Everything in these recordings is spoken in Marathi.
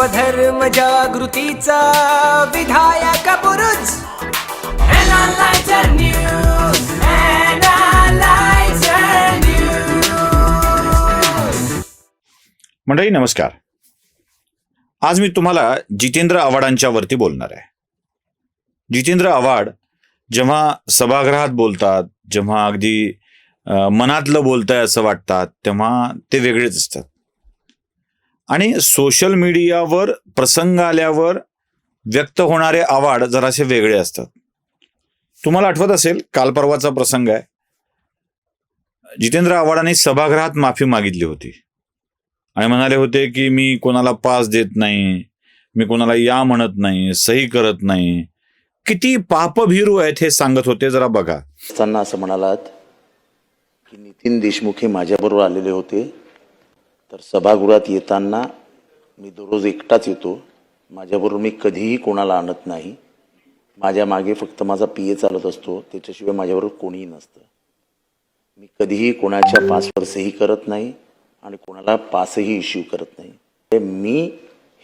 स्वधर्म जागृतीचा विधायक News. मंडळी नमस्कार. आज मी तुम्हाला जितेंद्र आव्हाडांच्या वरती बोलणार आहे. जितेंद्र आव्हाड जेव्हा सभागृहात बोलतात जेव्हा अगदी मनातलं बोलताय असं वाटतात तेव्हा ते वेगळेच असतात. आणि सोशल मीडियावर प्रसंग आल्यावर व्यक्त होणारे आवाड जरासे वेगळे असतात. तुम्हाला आठवत असेल काल परवाचा प्रसंग आहे. जितेंद्र आव्हाडांनी सभागृहात माफी मागितली होती. आणि म्हणाले होते की मी कोणाला पास देत नाही मी कोणाला या म्हणत नाही सही करत नाही. किती पापभीरू आहेत हे सांगत होते जरा बघा. असताना असं म्हणालात की नितीन देशमुख हे माझ्याबरोबर आलेले होते. तर सभागृहात येताना मी दररोज एकटाच येतो. माझ्याबरोबर मी कधीही कोणाला आणत नाही. माझ्या मागे फक्त माझा पी ए चालत असतो. त्याच्याशिवाय माझ्याबरोबर कोणीही नसतं. मी कधीही कोणाच्या पासवरसही करत नाही आणि कोणाला पासही इश्यू करत नाही. मी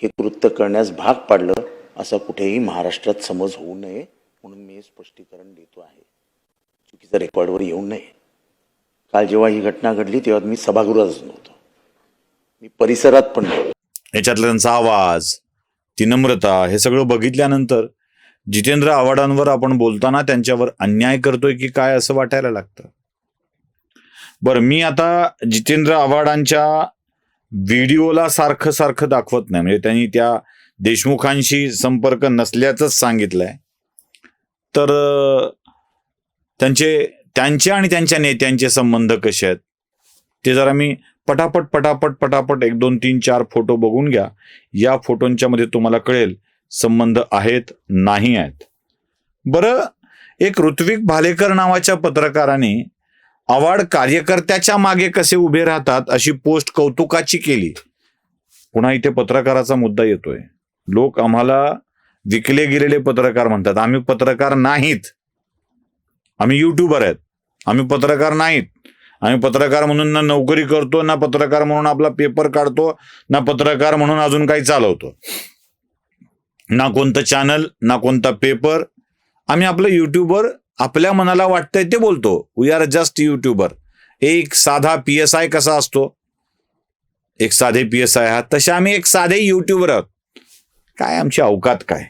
हे कृत्य करण्यास भाग पाडलं असा कुठेही महाराष्ट्रात समज होऊ नये म्हणून मी हे स्पष्टीकरण देतो आहे. चुकीचं रेकॉर्डवर येऊ नये. काल जेव्हा ही घटना घडली तेव्हा मी सभागृहातच नव्हतो. परिसरात पण याच्यातला त्यांचा आवाज ती नम्रता हे सगळं बघितल्यानंतर जितेंद्र आव्हाडांवर आपण बोलताना त्यांच्यावर अन्याय करतोय की काय असं वाटायला लागतं? बरं मी आता जितेंद्र आव्हाडांच्या व्हिडिओला सारखं सारखं दाखवत नाही. म्हणजे त्यांनी त्या देशमुखांशी संपर्क नसल्याचंच सांगितलंय. तर त्यांचे त्यांचे आणि त्यांच्या नेत्यांचे संबंध कसे आहेत? ते जरा मी पटापट पटापट पटापट एक दोन तीन चार फोटो बघून घ्या. या फोटोंच्या मध्ये तुम्हाला कळेल संबंध आहेत नाही आहेत. बरं एक ऋत्विक भालेकर नावाच्या पत्रकाराने आवाड कार्यकर्त्याच्या मागे कसे उभे राहतात अशी पोस्ट कौतुकाची केली. पुन्हा इथे पत्रकाराचा मुद्दा येतोय. लोक आम्हाला विकले गेलेले पत्रकार म्हणतात. आम्ही पत्रकार नाहीत. आम्ही युट्यूबर आहेत. आम्ही पत्रकार नाहीत. आम्ही पत्रकार म्हणून ना नोकरी करतो ना पत्रकार म्हणून आपला पेपर काढतो ना पत्रकार म्हणून अजून काही चालवतो. ना कोणतं चॅनल ना कोणता पेपर आम्ही आपलं युट्यूबर आपल्या मनाला वाटतंय ते बोलतो. वी आर जस्ट युट्यूबर एक साधा पी एस आय कसा असतो? एक साधे पी एस आय आहात तसे आम्ही एक साधे युट्यूबर आहोत. काय आमची अवकात काय?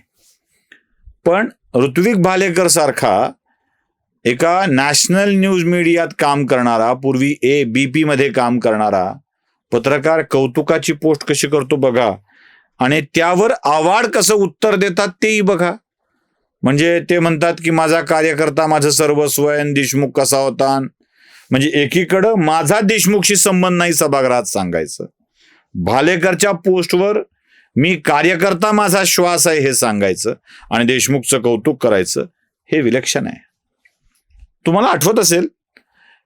पण ऋत्विक भालेकर सारखा एका नॅशनल न्यूज मीडियात काम करणारा पूर्वी ए बी पी मध्ये काम करणारा पत्रकार कौतुकाची पोस्ट कशी करतो बघा. आणि त्यावर आवाड कसं उत्तर देतात तेही बघा. म्हणजे ते म्हणतात की माझा कार्यकर्ता माझं सर्वस्व आहे देशमुख कसा होता? म्हणजे एकीकडं माझा देशमुखशी संबंध नाही सभागृहात सांगायचं. भालेकरच्या पोस्टवर मी कार्यकर्ता माझा श्वास आहे हे सांगायचं आणि देशमुखचं कौतुक करायचं हे विलक्षण आहे. तुम्हाला आठवत असेल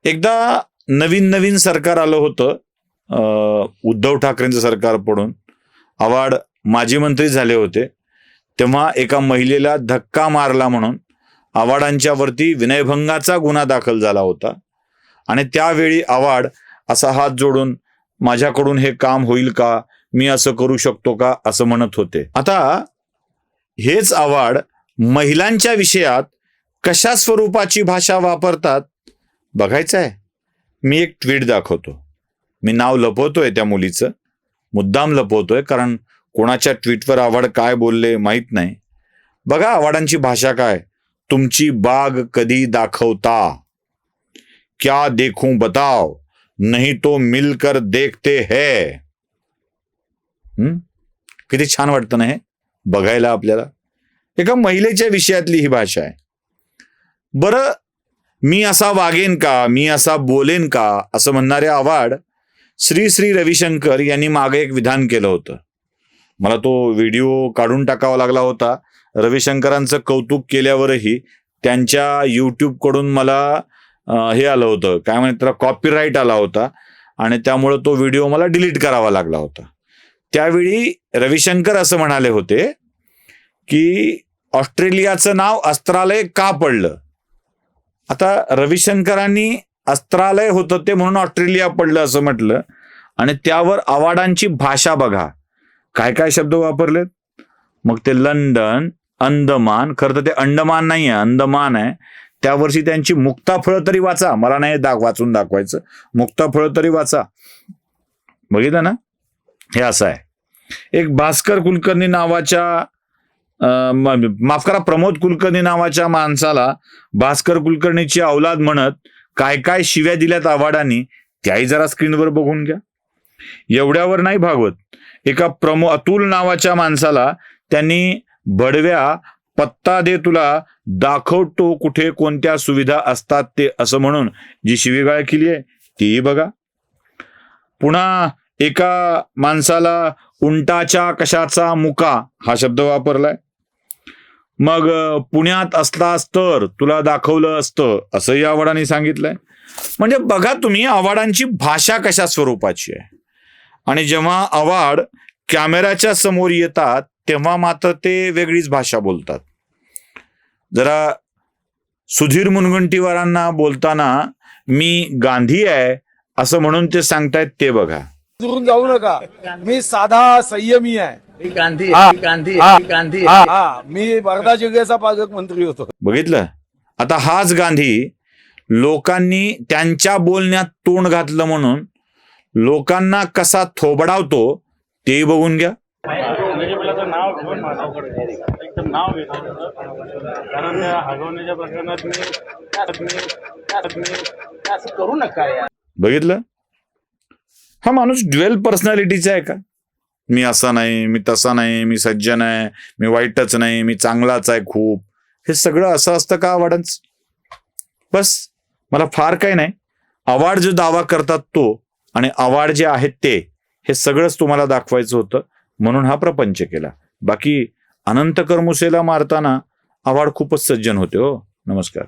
एकदा नवीन नवीन सरकार आलं होतं उद्धव ठाकरेंचं सरकार पडून. आवाड माजी मंत्री झाले होते. तेव्हा एका महिलेला धक्का मारला म्हणून आवाडांच्या वरती विनयभंगाचा गुन्हा दाखल झाला होता. आणि त्यावेळी आवाड असा हात जोडून माझ्याकडून हे काम होईल का? मी असं करू शकतो का? असं म्हणत होते. आता हेच आवाड महिलांच्या विषयात कशा स्वरूपाची भाषा वापरतात? बघायचं आहे मी एक ट्विट दाखवतो. मी नाव लपवतोय त्या मुलीचं. मुद्दाम लपवतोय कारण कोणाच्या ट्विटवर आवड काय बोलले माहीत नाही. बघा आवाडांची भाषा काय? तुमची बाग कधी दाखवता? क्या देखू बताओ? नाही तो मिलकर देखते है. हम्म? किती छान वाटतं ना हे? बघायला आपल्याला. एका महिलेच्या विषयातली ही भाषा आहे. बरं मी असा वागेन का? मी असा बोलेन का? असं म्हणणारे आवाड श्री श्री रविशंकर यांनी मागे एक विधान केलं होतं. मला तो व्हिडिओ काढून टाकावा लागला होता. रविशंकरांचं कौतुक केल्यावरही त्यांच्या यूट्यूबकडून मला हे आलं होतं. काय म्हणतात त्याला कॉपीराईट आला होता आणि त्यामुळे तो व्हिडिओ मला डिलीट करावा लागला होता. त्यावेळी रविशंकर असं म्हणाले होते की ऑस्ट्रेलियाचं नाव अस्त्रालय का पडलं? आता रविशंकरांनी अस्त्रालय होतं ते म्हणून ऑस्ट्रेलिया पडलं असं म्हटलं. आणि त्यावर आवाडांची भाषा बघा. काय काय शब्द वापरलेत? मग ते लंडन अंदमान खरं तर ते अंडमान नाही आहे अंदमान आहे. त्या वर्षी त्यांची मुक्ताफळं तरी वाचा. मला नाही दाख वाचून दाखवायचं. मुक्ताफळं तरी वाचा. बघितलं ना? हे असं आहे. एक भास्कर कुलकर्णी नावाच्या माफ करा प्रमोद कुलकर्णी नावाच्या माणसाला भास्कर कुलकर्णीची अवलाद म्हणत काय काय शिव्या दिल्यात आव्हाडांनी त्याही जरा स्क्रीनवर बघून घ्या. एवढ्यावर नाही भागवत. एका प्रमो अतुल नावाच्या माणसाला त्यांनी बडव्या पत्ता दे तुला दाखवतो कुठे कोणत्या सुविधा असतात ते असं म्हणून जी शिवीगाळ केली आहे तीही बघा. पुन्हा एका माणसाला उंटाच्या कशाचा मुका हा शब्द वापरलाय. मग पुण्यात असलास तर तुला दाखवलं असतं असंही आव्हाडांनी सांगितलंय. म्हणजे बघा तुम्ही आव्हाडांची भाषा कशा स्वरूपाची आहे. आणि जेव्हा आव्हाड कॅमेराच्या समोर येतात तेव्हा मात्र ते वेगळीच भाषा बोलतात. जरा सुधीर मुनगंटीवारांना बोलताना मी गांधी आहे असं म्हणून ते सांगतायत ते बघा. जाऊ नका. मी साधा संयमी आहे. गांधी हा. गांधी हा. गांधी. हा. हा, मी वर्धा जिल्ह्याचा पालकमंत्री होतो. बघितलं? आता हाच गांधी लोकांनी त्यांच्या बोलण्यात तोंड घातलं म्हणून लोकांना कसा थोबडावतो तेही बघून घ्या. भाजपलाचं नाव घेऊन माझ्याकडे एकदम नाव घेतो कारण त्या हगवण्याच्या प्रकरणात मी मी- मी असं करू नका यार. बघितलं? हा माणूस ड्युएल पर्सनॅलिटीचा आहे का? मी असा नाही मी तसा नाही मी सज्जन आहे मी वाईटच नाही मी चांगलाच आहे खूप. हे सगळं असं असतं का आवाडच? बस मला फार काही नाही. आवाड जो दावा करतात तो आणि आवाड जे आहेत ते हे सगळंच तुम्हाला दाखवायचं होतं म्हणून हा प्रपंच केला. बाकी अनंत करमुसेला मारताना आवाड खूपच सज्जन होते हो. नमस्कार.